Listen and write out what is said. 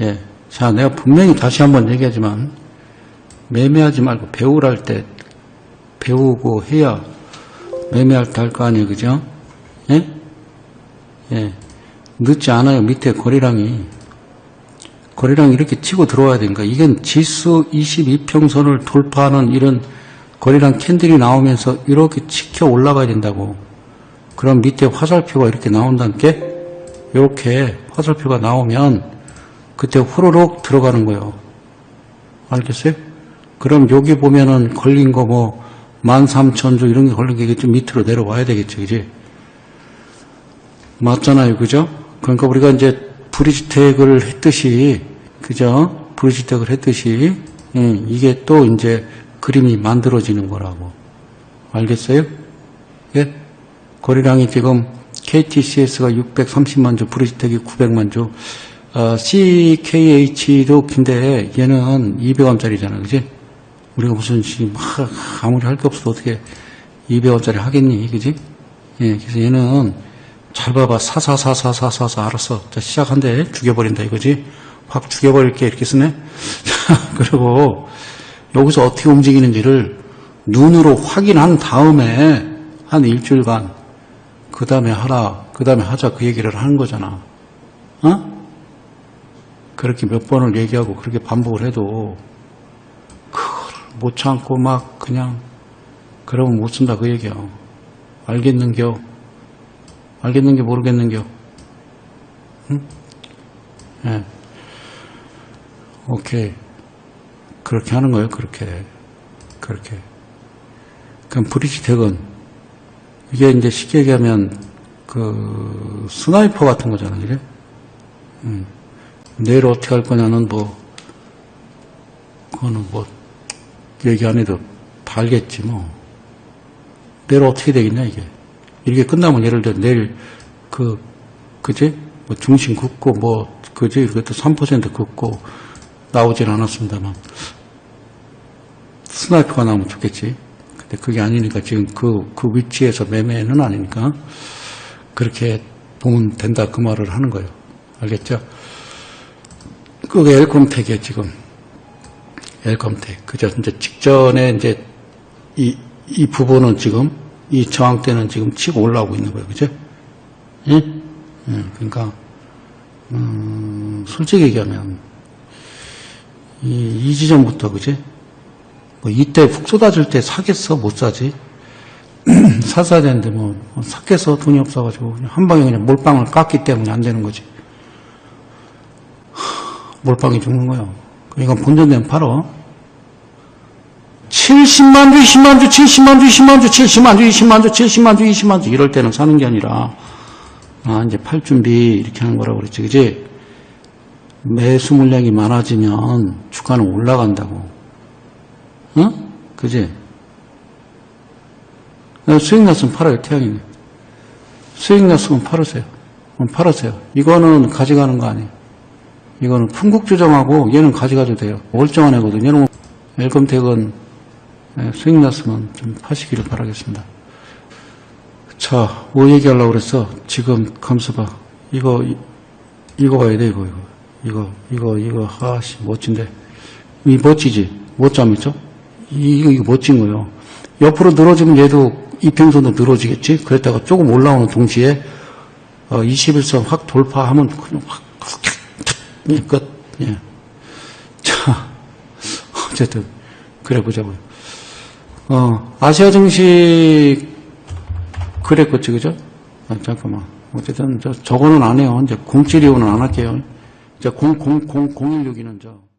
예. 자, 내가 분명히 다시 한번 얘기하지만, 매매하지 말고 배우랄 때 배우고 해야 매매할 때 할 거 아니에요. 그죠? 예? 예. 늦지 않아요. 밑에 거리랑이. 거리랑 이렇게 치고 들어와야 되니까. 이건 지수 22평선을 돌파하는 이런 거리랑 캔들이 나오면서 이렇게 치켜 올라가야 된다고. 그럼 밑에 화살표가 이렇게 나온다는 게, 이렇게 화살표가 나오면 그때 후루룩 들어가는 거예요. 알겠어요? 그럼 여기 보면은 걸린 거 뭐, 13,000주 이런 게 걸린 게 좀 밑으로 내려와야 되겠죠, 그지? 맞잖아요, 그죠? 그러니까 우리가 이제 브리지텍을 했듯이, 그죠? 브리지텍을 했듯이, 예, 이게 또 이제 그림이 만들어지는 거라고. 알겠어요? 예? 거리량이 지금 KTCS가 630만 주, 브리지텍이 900만 주, 어, CKH도 긴데 얘는 200원짜리잖아, 그지? 우리가 무슨 하, 아무리 할 게 없어도 어떻게 200원짜리 하겠니, 그지? 예, 그래서 얘는 잘 봐봐, 사사사사사사사 알았어. 자 시작한대 죽여버린다 이거지? 확 죽여버릴게 이렇게 쓰네. 자 그리고 여기서 어떻게 움직이는지를 눈으로 확인한 다음에 한 일주일간 그 다음에 하라, 그 다음에 하자 그 얘기를 하는 거잖아. 어? 그렇게 몇 번을 얘기하고 그렇게 반복을 해도 그걸 못 참고 막 그냥 그러면 못 쓴다 그 얘기야. 알겠는겨? 알겠는겨 모르겠는겨? 응? 예. 오케이. 그렇게 하는 거예요. 그렇게. 그렇게. 그럼 브리지텍은 이게 이제 쉽게 얘기하면 그 스나이퍼 같은 거잖아. 그래? 음. 내일 어떻게 할 거냐는 뭐 그거는 뭐 얘기 안 해도 다 알겠지 뭐. 내일 어떻게 되겠냐 이게. 이렇게 끝나면 예를 들어 내일 그 그지 뭐 중심 긋고 뭐 그지 그것도 3% 긋고 나오진 않았습니다만 스나이퍼가 나오면 좋겠지. 근데 그게 아니니까 지금 그, 그 위치에서 매매는 아니니까 그렇게 보면 된다 그 말을 하는 거예요. 알겠죠? 그게 엘컴텍이에요 지금. 엘컴텍. 그죠? 이제 직전에 이제 이, 이 부분은 지금 이 저항대는 지금 치고 올라오고 있는 거예요. 그죠? 예? 예, 그러니까, 음, 솔직히 얘기하면, 이, 이 지점부터, 그지? 뭐, 이때 훅 쏟아질 때 사겠어? 못 사지? 샀어야 되는데, 뭐, 샀겠어? 돈이 없어가지고, 한 방에 그냥 몰빵을 깠기 때문에 안 되는 거지. 하, 몰빵이 죽는 거야. 그러니까 본전되면 팔어. 70만 주, 20만 주, 70만 주, 20만 주, 70만 주, 20만 주, 70만 주, 20만 주 이럴 때는 사는 게 아니라 아 이제 팔 준비 이렇게 하는 거라고 그랬지, 그지? 매수 물량이 많아지면 주가는 올라간다고, 응? 그지? 수익 났으면 팔아요, 태양이네. 수익 났으면 팔으세요. 팔으세요. 이거는 가져가는 거 아니에요. 이거는 풍국조정하고 얘는 가져가도 돼요. 월정한 애거든요. 얘는 엘컴택은 예, 수익 났으면 좀 파시기를 바라겠습니다. 자, 뭐 얘기하려고 그랬어? 지금 감수 봐. 이거, 이- 이거 봐야 돼, 이거, 이거. 이거, 이거, 이거, 아씨, 멋진데. 이 멋지지? 멋잠 있죠? 이- 이거, 이거 멋진 거예요. 옆으로 늘어지면 얘도 이평선도 늘어지겠지? 그랬다가 조금 올라오는 동시에, 어, 21선 확 돌파하면 확, 확, 예, 끝. 예. 자, 어쨌든, 그래 보자고요. 어, 아시아 증시 그랬겠지, 그죠? 아, 잠깐만. 어쨌든, 저, 저거는 안 해요. 이제 0725는 안 할게요. 이제 000, 016이는 저.